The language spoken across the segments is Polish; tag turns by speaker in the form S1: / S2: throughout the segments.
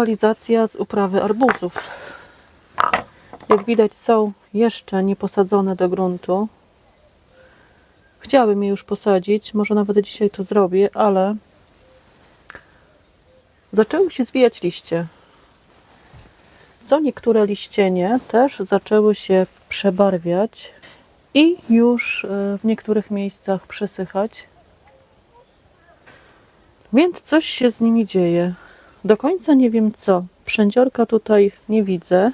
S1: Aktualizacja z uprawy arbuzów. Jak widać, są jeszcze nie posadzone do gruntu. Chciałabym je już posadzić, może nawet dzisiaj to zrobię, ale zaczęły się zwijać liście. Co niektóre liścienie też zaczęły się przebarwiać i już e, w niektórych miejscach przesychać. Więc coś się z nimi dzieje. Do końca nie wiem co. Przędziorka tutaj nie widzę.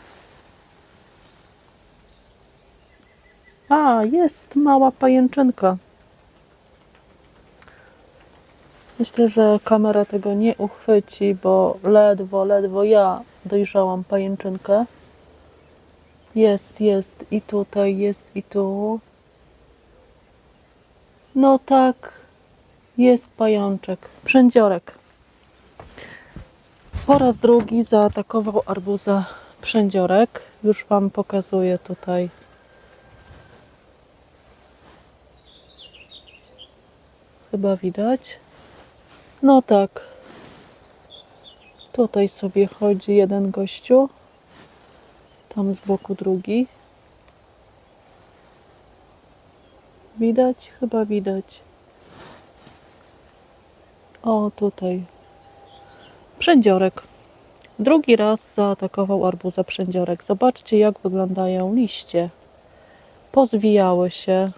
S1: A, jest mała pajęczynka. Myślę, że kamera tego nie uchwyci, bo ledwo, ledwo ja dojrzałam pajęczynkę. Jest, jest i tutaj, jest i tu. No tak, jest pajączek, przędziorek. Po raz drugi zaatakował arbuza przędziorek. Już Wam pokazuję tutaj. Chyba widać. No tak. Tutaj sobie chodzi jeden gościu. Tam z boku drugi. Widać? Chyba widać. O, tutaj. Przędziorek. Drugi raz zaatakował arbuza przędziorek. Zobaczcie, jak wyglądają liście. Pozwijały się,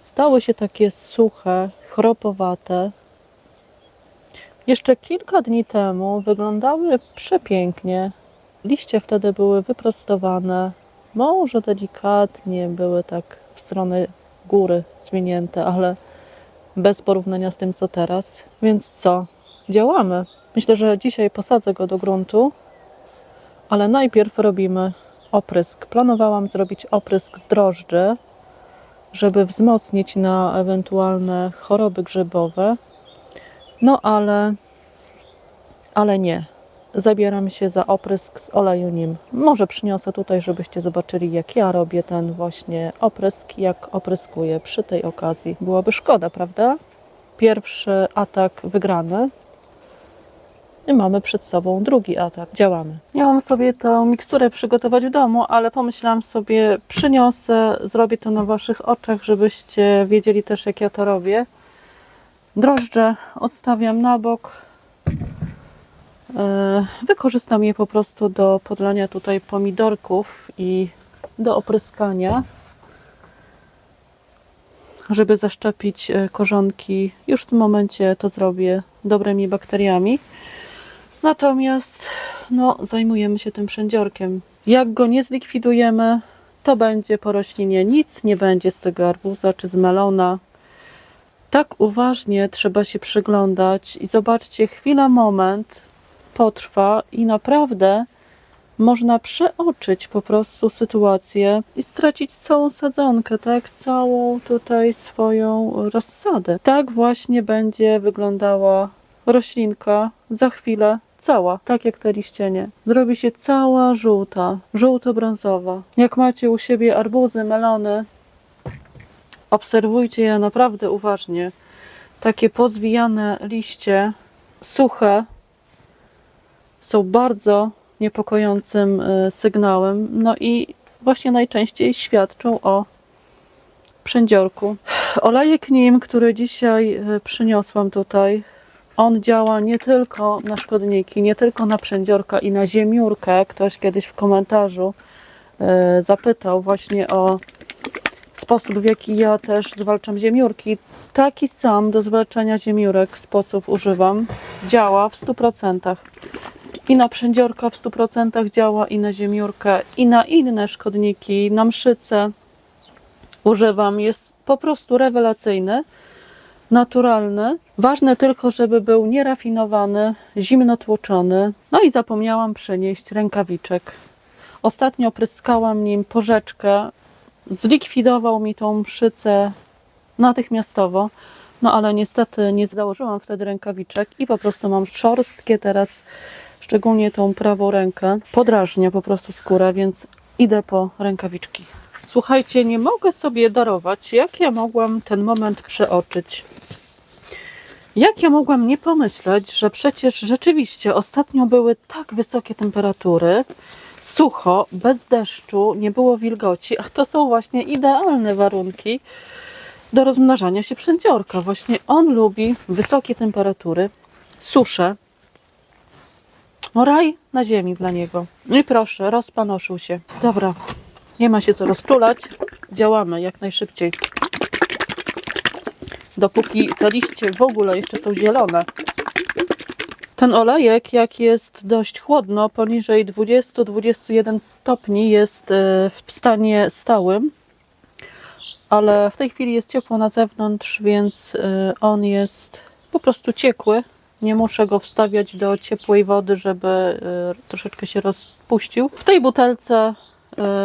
S1: stały się takie suche, chropowate. Jeszcze kilka dni temu wyglądały przepięknie. Liście wtedy były wyprostowane, może delikatnie były tak w stronę góry zwinięte, ale bez porównania z tym, co teraz. Więc co? Działamy. Myślę, że dzisiaj posadzę go do gruntu, ale najpierw robimy oprysk. Planowałam zrobić oprysk z drożdży, żeby wzmocnić na ewentualne choroby grzybowe. No ale, ale nie. Zabieram się za oprysk z oleju nim. Może przyniosę tutaj, żebyście zobaczyli, jak ja robię ten właśnie oprysk, jak opryskuję przy tej okazji. Byłoby szkoda, prawda? Pierwszy atak wygrany, i mamy przed sobą drugi atak. Działamy. Miałam sobie tę miksturę przygotować w domu, ale pomyślałam sobie, przyniosę, zrobię to na Waszych oczach, żebyście wiedzieli też, jak ja to robię. Drożdże odstawiam na bok. E, Wykorzystam je po prostu do podlania tutaj pomidorków i do opryskania, żeby zaszczepić e, korzonki. Już w tym momencie to zrobię dobrymi bakteriami. Natomiast no, zajmujemy się tym przędziorkiem. Jak go nie zlikwidujemy, to będzie po roślinie nic nie będzie z tego arbuza czy z melona. Tak uważnie trzeba się przyglądać i zobaczcie, chwila, moment potrwa i naprawdę można przeoczyć po prostu sytuację i stracić całą sadzonkę, tak? Całą tutaj swoją rozsadę. Tak właśnie będzie wyglądała roślinka za chwilę cała, tak jak te liścienie. Zrobi się cała żółta, żółto-brązowa. Jak macie u siebie arbuzy, melony, obserwujcie je naprawdę uważnie. Takie pozwijane liście, suche, są bardzo niepokojącym y, sygnałem. No i właśnie najczęściej świadczą o przędziorku. Olejek nim, który dzisiaj y, przyniosłam tutaj, on działa nie tylko na szkodniki, nie tylko na przędziorka i na ziemiórkę. Ktoś kiedyś w komentarzu e, zapytał właśnie o sposób, w jaki ja też zwalczam ziemiórki. Taki sam do zwalczania ziemiórek sposób używam. Działa w 100%. I na przędziorka w 100% działa, i na ziemiórkę, i na inne szkodniki, na mszyce używam. Jest po prostu rewelacyjny naturalny. Ważne tylko, żeby był nierafinowany, zimno tłoczony. No i zapomniałam przynieść rękawiczek. Ostatnio pryskałam nim porzeczkę. Zlikwidował mi tą mszycę natychmiastowo. No ale niestety nie założyłam wtedy rękawiczek i po prostu mam szorstkie teraz, szczególnie tą prawą rękę. Podrażnia po prostu skórę, więc idę po rękawiczki. Słuchajcie, nie mogę sobie darować, jak ja mogłam ten moment przeoczyć. Jak ja mogłam nie pomyśleć, że przecież rzeczywiście ostatnio były tak wysokie temperatury, sucho, bez deszczu, nie było wilgoci, a to są właśnie idealne warunki do rozmnażania się przędziorka. Właśnie on lubi wysokie temperatury, susze. No raj na ziemi dla niego. No i proszę, rozpanoszył się. Dobra, nie ma się co rozczulać. Działamy jak najszybciej. Dopóki te liście w ogóle jeszcze są zielone. Ten olejek, jak jest dość chłodno, poniżej 20-21 stopni, jest e, w stanie stałym, ale w tej chwili jest ciepło na zewnątrz, więc e, on jest po prostu ciekły. Nie muszę go wstawiać do ciepłej wody, żeby e, troszeczkę się rozpuścił. W tej butelce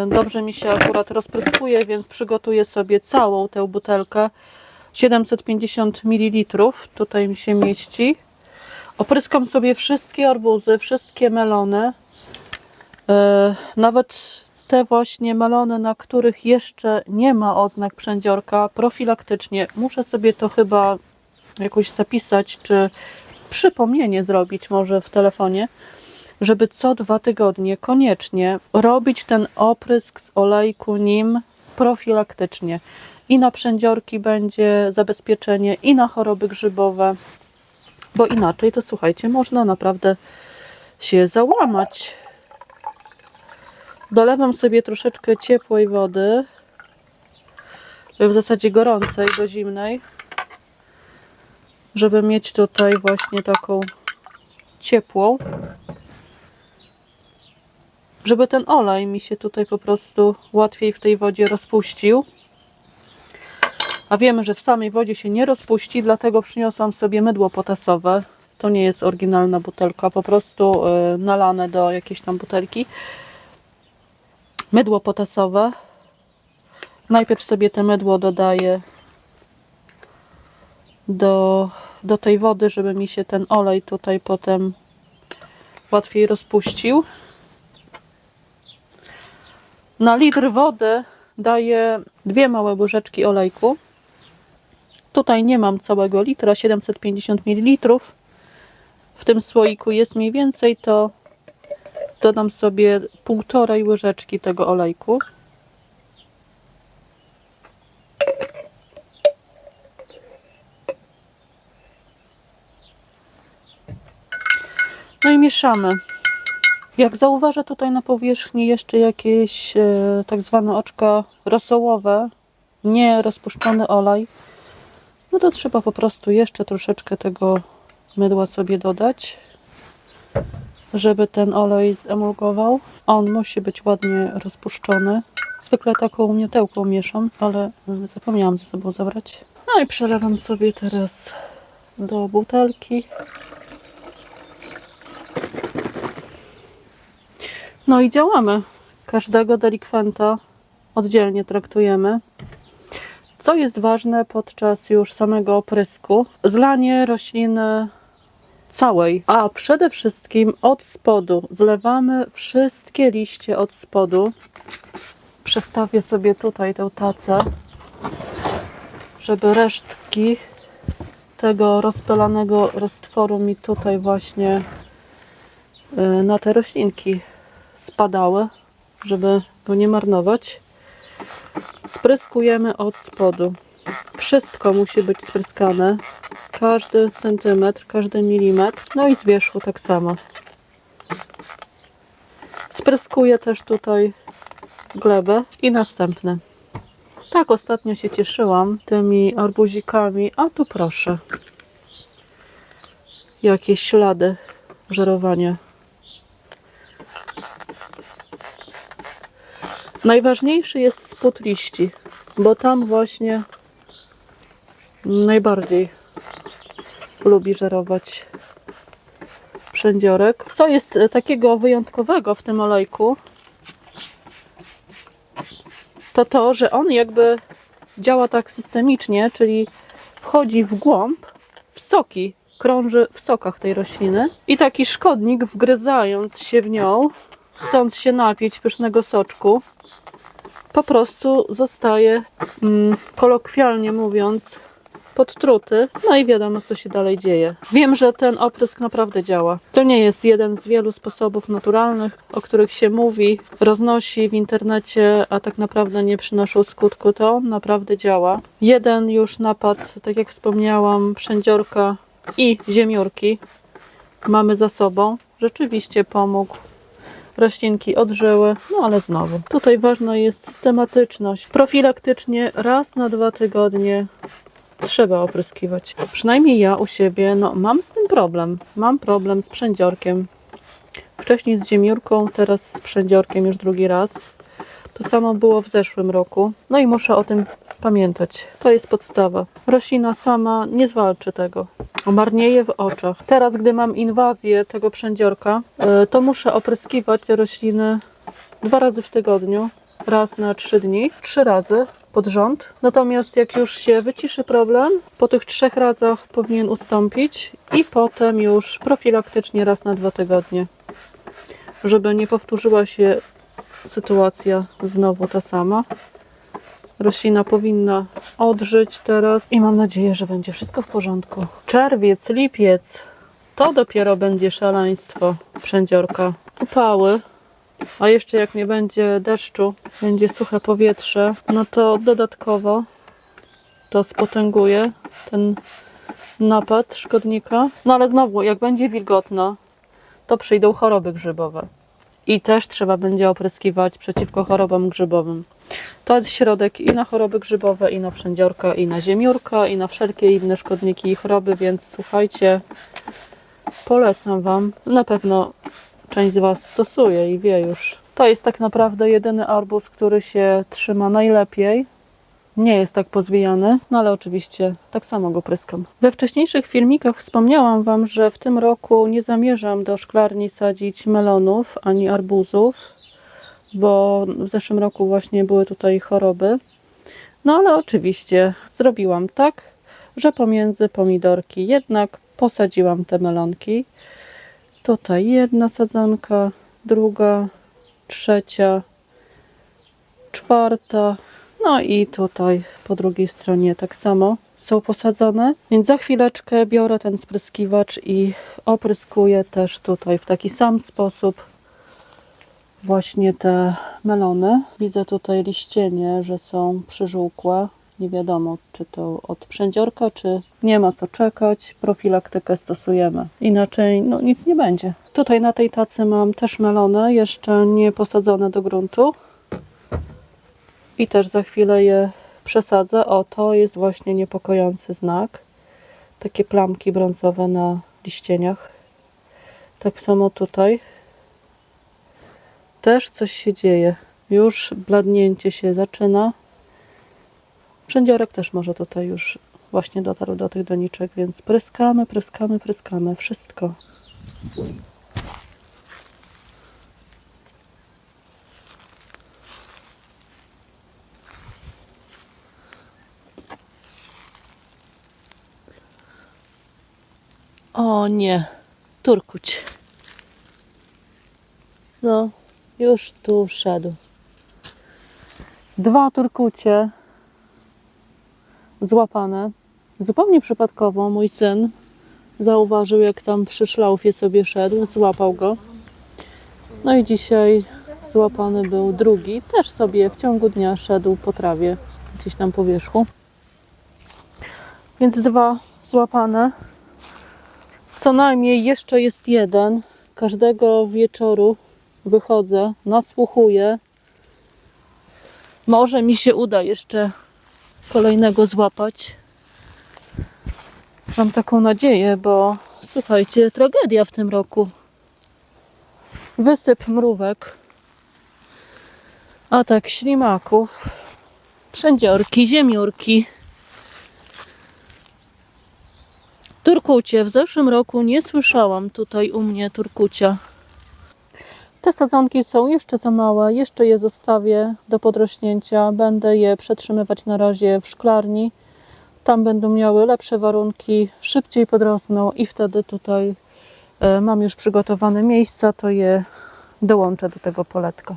S1: dobrze mi się akurat rozpryskuje, więc przygotuję sobie całą tę butelkę. 750 ml tutaj mi się mieści. Opryskam sobie wszystkie arbuzy, wszystkie melony. E, nawet te właśnie melony, na których jeszcze nie ma oznak przędziorka, profilaktycznie. Muszę sobie to chyba jakoś zapisać, czy przypomnienie zrobić może w telefonie, żeby co dwa tygodnie koniecznie robić ten oprysk z olejku nim profilaktycznie. I na przędziorki będzie zabezpieczenie, i na choroby grzybowe, bo inaczej to słuchajcie, można naprawdę się załamać. Dolewam sobie troszeczkę ciepłej wody, w zasadzie gorącej do zimnej, żeby mieć tutaj właśnie taką ciepłą, żeby ten olej mi się tutaj po prostu łatwiej w tej wodzie rozpuścił. A wiemy, że w samej wodzie się nie rozpuści, dlatego przyniosłam sobie mydło potasowe. To nie jest oryginalna butelka, po prostu y, nalane do jakiejś tam butelki. Mydło potasowe. Najpierw sobie te mydło dodaję do, do tej wody, żeby mi się ten olej tutaj potem łatwiej rozpuścił. Na litr wody daję dwie małe łyżeczki olejku. Tutaj nie mam całego litra, 750 ml. W tym słoiku jest mniej więcej, to dodam sobie półtorej łyżeczki tego olejku. No i mieszamy. Jak zauważę tutaj na powierzchni jeszcze jakieś e, tak zwane oczka rosołowe, nie rozpuszczony olej, no to trzeba po prostu jeszcze troszeczkę tego mydła sobie dodać, żeby ten olej zemulgował. On musi być ładnie rozpuszczony. Zwykle taką miotełką mieszam, ale y, zapomniałam ze sobą zabrać. No i przelewam sobie teraz do butelki. No i działamy. Każdego delikwenta oddzielnie traktujemy. Co jest ważne podczas już samego oprysku? Zlanie rośliny całej, a przede wszystkim od spodu. Zlewamy wszystkie liście od spodu. Przestawię sobie tutaj tę tacę, żeby resztki tego rozpylanego roztworu mi tutaj właśnie y, na te roślinki spadały, żeby go nie marnować. Spryskujemy od spodu. Wszystko musi być spryskane. Każdy centymetr, każdy milimetr. No i z wierzchu tak samo. Spryskuję też tutaj glebę i następne. Tak ostatnio się cieszyłam tymi arbuzikami, a tu proszę. Jakieś ślady żerowania. Najważniejszy jest spód liści, bo tam właśnie najbardziej lubi żerować przędziorek. Co jest e, takiego wyjątkowego w tym olejku, to to, że on jakby działa tak systemicznie, czyli wchodzi w głąb, w soki, krąży w sokach tej rośliny i taki szkodnik wgryzając się w nią, chcąc się napić pysznego soczku, po prostu zostaje, mm, kolokwialnie mówiąc, podtruty. No i wiadomo, co się dalej dzieje. Wiem, że ten oprysk naprawdę działa. To nie jest jeden z wielu sposobów naturalnych, o których się mówi, roznosi w internecie, a tak naprawdę nie przynoszą skutku. To on naprawdę działa. Jeden już napad, tak jak wspomniałam, przędziorka i ziemiórki mamy za sobą. Rzeczywiście pomógł roślinki odżyły, no ale znowu. Tutaj ważna jest systematyczność. Profilaktycznie raz na dwa tygodnie trzeba opryskiwać. Przynajmniej ja u siebie, no mam z tym problem. Mam problem z przędziorkiem. Wcześniej z ziemiórką, teraz z przędziorkiem już drugi raz. To samo było w zeszłym roku. No i muszę o tym pamiętać. To jest podstawa. Roślina sama nie zwalczy tego. Omarnieje w oczach. Teraz, gdy mam inwazję tego przędziorka, y, to muszę opryskiwać te rośliny dwa razy w tygodniu. Raz na trzy dni. Trzy razy pod rząd. Natomiast jak już się wyciszy problem, po tych trzech razach powinien ustąpić i potem już profilaktycznie raz na dwa tygodnie. Żeby nie powtórzyła się sytuacja znowu ta sama. Roślina powinna odżyć teraz i mam nadzieję, że będzie wszystko w porządku. Czerwiec, lipiec to dopiero będzie szaleństwo przędziorka. Upały, a jeszcze jak nie będzie deszczu, będzie suche powietrze, no to dodatkowo to spotęguje ten napad szkodnika. No ale znowu, jak będzie wilgotno, to przyjdą choroby grzybowe. I też trzeba będzie opryskiwać przeciwko chorobom grzybowym. To jest środek i na choroby grzybowe, i na przędziorka, i na ziemiórka, i na wszelkie inne szkodniki i choroby, więc słuchajcie, polecam Wam. Na pewno część z Was stosuje i wie już. To jest tak naprawdę jedyny arbuz, który się trzyma najlepiej. Nie jest tak pozwijany, no ale oczywiście tak samo go pryskam. We wcześniejszych filmikach wspomniałam Wam, że w tym roku nie zamierzam do szklarni sadzić melonów ani arbuzów, bo w zeszłym roku właśnie były tutaj choroby. No ale oczywiście zrobiłam tak, że pomiędzy pomidorki jednak posadziłam te melonki. Tutaj jedna sadzonka, druga, trzecia, czwarta, no i tutaj po drugiej stronie tak samo są posadzone. Więc za chwileczkę biorę ten spryskiwacz i opryskuję też tutaj w taki sam sposób właśnie te melony. Widzę tutaj liścienie, że są przyżółkłe. Nie wiadomo, czy to od przędziorka, czy nie ma co czekać. Profilaktykę stosujemy. Inaczej no, nic nie będzie. Tutaj na tej tacy mam też melony, jeszcze nie posadzone do gruntu. I też za chwilę je przesadzę. O, to jest właśnie niepokojący znak. Takie plamki brązowe na liścieniach. Tak samo tutaj. Też coś się dzieje. Już bladnięcie się zaczyna. Przędziorek też może tutaj już właśnie dotarł do tych doniczek, więc pryskamy, pryskamy, pryskamy. Wszystko. O nie, turkuć. No, już tu szedł. Dwa turkucie złapane. Zupełnie przypadkowo mój syn zauważył, jak tam przy szlaufie sobie szedł, złapał go. No i dzisiaj złapany był drugi, też sobie w ciągu dnia szedł po trawie, gdzieś tam po wierzchu. Więc dwa złapane. Co najmniej jeszcze jest jeden. Każdego wieczoru wychodzę, nasłuchuję. Może mi się uda jeszcze kolejnego złapać. Mam taką nadzieję, bo słuchajcie, tragedia w tym roku. Wysyp mrówek, atak ślimaków, przędziorki, ziemiórki. Turkucie. W zeszłym roku nie słyszałam tutaj u mnie turkucia. Te sadzonki są jeszcze za małe, jeszcze je zostawię do podrośnięcia. Będę je przetrzymywać na razie w szklarni. Tam będą miały lepsze warunki, szybciej podrosną i wtedy tutaj e, mam już przygotowane miejsca, to je dołączę do tego poletka.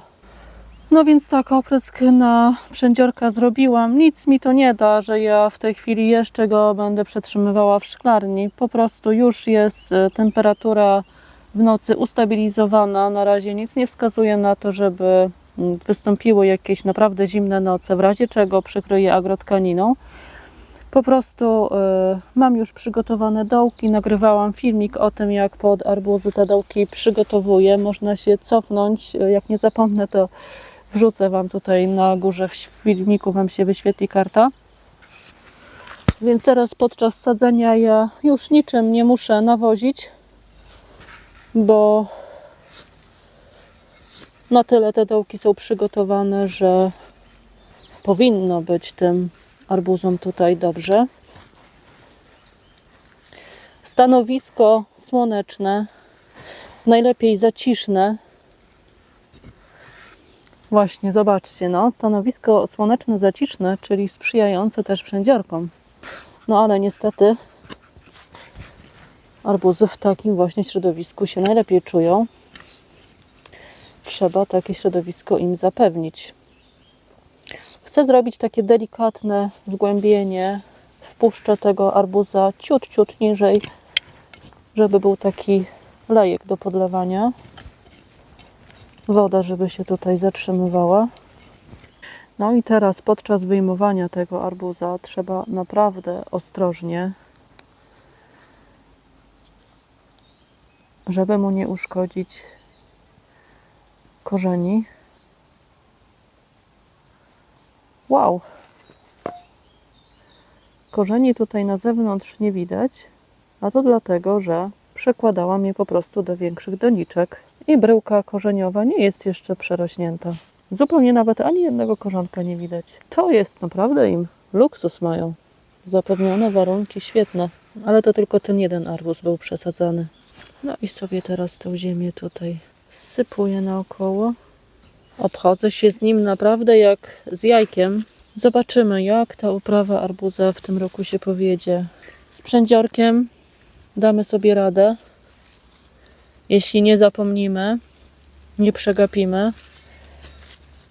S1: No więc tak, oprysk na przędziorka zrobiłam. Nic mi to nie da, że ja w tej chwili jeszcze go będę przetrzymywała w szklarni. Po prostu już jest e, temperatura w nocy ustabilizowana. Na razie nic nie wskazuje na to, żeby mm, wystąpiły jakieś naprawdę zimne noce, w razie czego przykryję agrotkaniną. Po prostu y, mam już przygotowane dołki. Nagrywałam filmik o tym, jak pod arbuzy te dołki przygotowuję. Można się cofnąć. Y, Jak nie zapomnę, to wrzucę Wam tutaj na górze w filmiku, Wam się wyświetli karta. Więc teraz podczas sadzenia ja już niczym nie muszę nawozić, bo na tyle te dołki są przygotowane, że powinno być tym arbuzom tutaj dobrze. Stanowisko słoneczne, najlepiej zaciszne. Właśnie, zobaczcie, no, stanowisko słoneczne, zaciszne, czyli sprzyjające też przędziorkom. No ale niestety arbuzy w takim właśnie środowisku się najlepiej czują. Trzeba takie środowisko im zapewnić. Chcę zrobić takie delikatne wgłębienie. Wpuszczę tego arbuza ciut, ciut niżej, żeby był taki lejek do podlewania. Woda, żeby się tutaj zatrzymywała. No i teraz podczas wyjmowania tego arbuza trzeba naprawdę ostrożnie, żeby mu nie uszkodzić korzeni. Wow! Korzeni tutaj na zewnątrz nie widać, a to dlatego, że przekładałam je po prostu do większych doniczek i bryłka korzeniowa nie jest jeszcze przerośnięta. Zupełnie nawet ani jednego korzonka nie widać. To jest naprawdę im luksus mają. Zapewnione warunki świetne, ale to tylko ten jeden arbuz był przesadzany. No i sobie teraz tą ziemię tutaj sypuję naokoło. Obchodzę się z nim naprawdę jak z jajkiem. Zobaczymy, jak ta uprawa arbuza w tym roku się powiedzie. Z przędziorkiem damy sobie radę. Jeśli nie zapomnimy, nie przegapimy.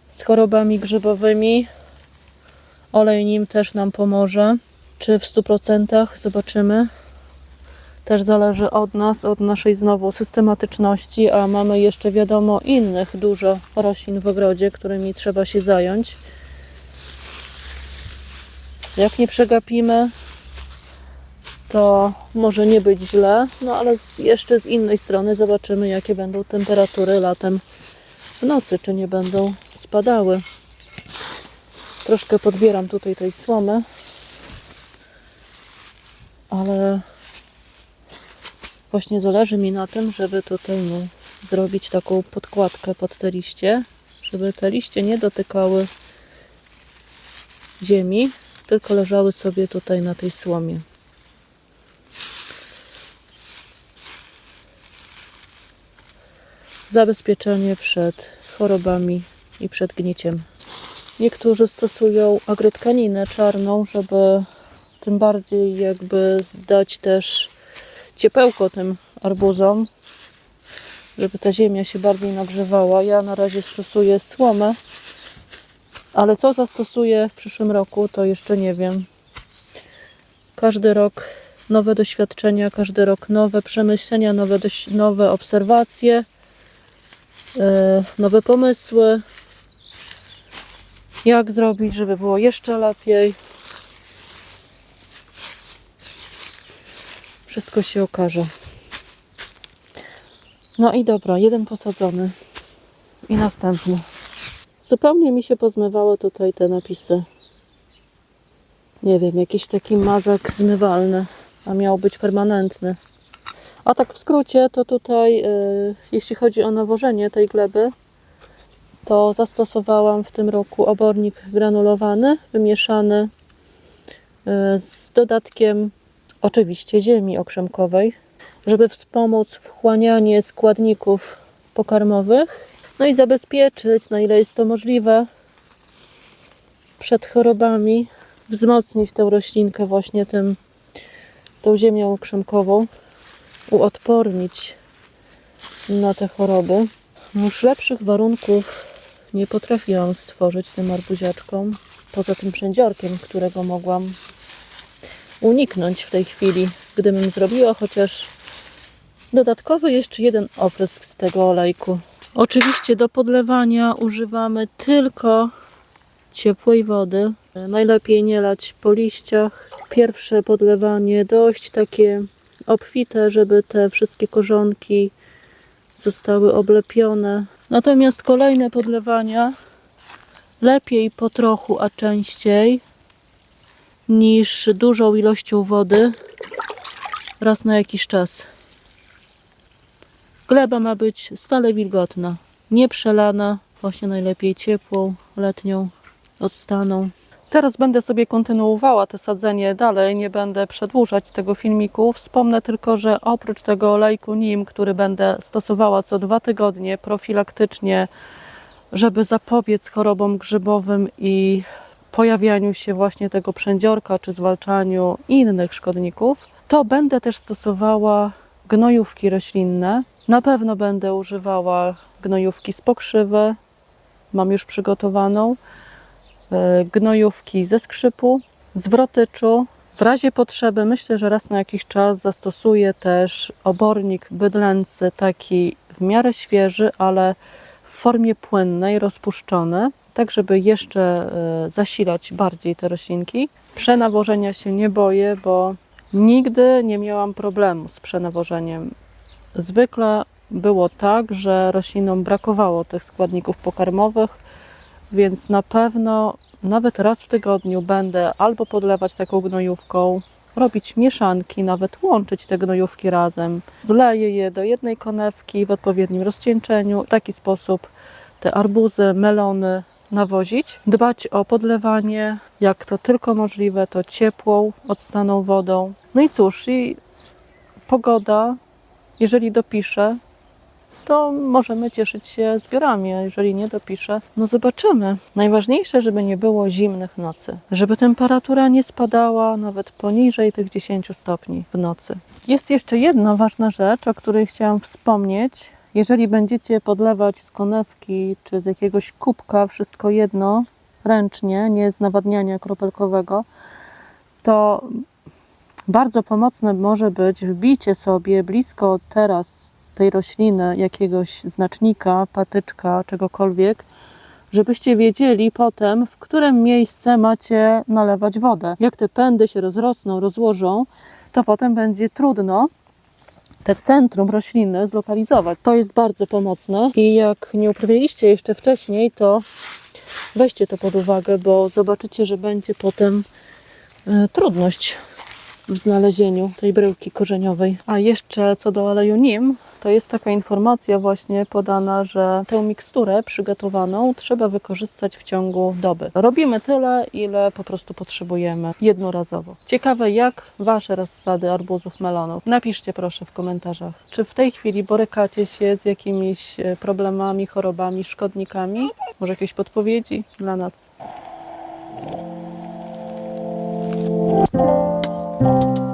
S1: Z chorobami grzybowymi olej nim też nam pomoże. Czy w 100% zobaczymy. Też zależy od nas, od naszej znowu systematyczności, a mamy jeszcze wiadomo innych dużo roślin w ogrodzie, którymi trzeba się zająć. Jak nie przegapimy, to może nie być źle, no ale z, jeszcze z innej strony zobaczymy, jakie będą temperatury latem w nocy, czy nie będą spadały. Troszkę podbieram tutaj tej słomy, ale właśnie zależy mi na tym, żeby tutaj no, zrobić taką podkładkę pod te liście, żeby te liście nie dotykały ziemi, tylko leżały sobie tutaj na tej słomie. Zabezpieczenie przed chorobami i przed gniciem. Niektórzy stosują agrotkaninę czarną, żeby tym bardziej jakby dać też ciepełko tym arbuzom, żeby ta ziemia się bardziej nagrzewała. Ja na razie stosuję słomę, ale co zastosuję w przyszłym roku, to jeszcze nie wiem. Każdy rok nowe doświadczenia, każdy rok nowe przemyślenia, nowe, nowe obserwacje, yy, nowe pomysły. Jak zrobić, żeby było jeszcze lepiej. Wszystko się okaże. No i dobra, jeden posadzony i następny. Zupełnie mi się pozmywały tutaj te napisy. Nie wiem, jakiś taki mazak zmywalny, a miał być permanentny. A tak w skrócie, to tutaj, y, jeśli chodzi o nawożenie tej gleby, to zastosowałam w tym roku obornik granulowany, wymieszany y, z dodatkiem oczywiście ziemi okrzemkowej, żeby wspomóc wchłanianie składników pokarmowych, no i zabezpieczyć, na ile jest to możliwe, przed chorobami, wzmocnić tę roślinkę właśnie tym, tą ziemią okrzemkową, uodpornić na te choroby. Już lepszych warunków nie potrafiłam stworzyć tym arbuziaczkom. Poza tym przędziorkiem, którego mogłam uniknąć w tej chwili, gdybym zrobiła chociaż dodatkowy jeszcze jeden oprysk z tego olejku. Oczywiście do podlewania używamy tylko ciepłej wody. Najlepiej nie lać po liściach. Pierwsze podlewanie dość takie obfite, żeby te wszystkie korzonki zostały oblepione. Natomiast kolejne podlewania lepiej po trochu, a częściej niż dużą ilością wody raz na jakiś czas. Gleba ma być stale wilgotna, nie przelana, właśnie najlepiej ciepłą, letnią, odstaną. Teraz będę sobie kontynuowała to sadzenie dalej, nie będę przedłużać tego filmiku. Wspomnę tylko, że oprócz tego olejku NIM, który będę stosowała co dwa tygodnie profilaktycznie, żeby zapobiec chorobom grzybowym i pojawianiu się właśnie tego przędziorka czy zwalczaniu innych szkodników, to będę też stosowała gnojówki roślinne. Na pewno będę używała gnojówki z pokrzywy, mam już przygotowaną, e, gnojówki ze skrzypu, z wrotyczu. W razie potrzeby myślę, że raz na jakiś czas zastosuję też obornik bydlęcy, taki w miarę świeży, ale w formie płynnej, rozpuszczony, tak żeby jeszcze e, zasilać bardziej te roślinki. Przenawożenia się nie boję, bo nigdy nie miałam problemu z przenawożeniem. Zwykle było tak, że roślinom brakowało tych składników pokarmowych, więc na pewno nawet raz w tygodniu będę albo podlewać taką gnojówką, robić mieszanki, nawet łączyć te gnojówki razem. Zleję je do jednej konewki w odpowiednim rozcieńczeniu. W taki sposób te arbuzy, melony nawozić. Dbać o podlewanie, jak to tylko możliwe, to ciepłą, odstaną wodą. No i cóż, i pogoda, jeżeli dopisze, to możemy cieszyć się zbiorami, a jeżeli nie dopisze, no zobaczymy. Najważniejsze, żeby nie było zimnych nocy, żeby temperatura nie spadała nawet poniżej tych 10 stopni w nocy. Jest jeszcze jedna ważna rzecz, o której chciałam wspomnieć. Jeżeli będziecie podlewać z konewki czy z jakiegoś kubka, wszystko jedno, ręcznie, nie z nawadniania kropelkowego, to bardzo pomocne może być wbicie sobie blisko teraz tej rośliny jakiegoś znacznika, patyczka, czegokolwiek, żebyście wiedzieli potem, w którym miejsce macie nalewać wodę. Jak te pędy się rozrosną, rozłożą, to potem będzie trudno te centrum rośliny zlokalizować. To jest bardzo pomocne i jak nie uprawialiście jeszcze wcześniej, to weźcie to pod uwagę, bo zobaczycie, że będzie potem e, trudność w znalezieniu tej bryłki korzeniowej. A jeszcze co do oleju nim, to jest taka informacja właśnie podana, że tę miksturę przygotowaną trzeba wykorzystać w ciągu doby. Robimy tyle, ile po prostu potrzebujemy jednorazowo. Ciekawe, jak Wasze rozsady arbuzów, melonów. Napiszcie proszę w komentarzach, czy w tej chwili borykacie się z jakimiś e, problemami, chorobami, szkodnikami? Może jakieś podpowiedzi dla nas? Música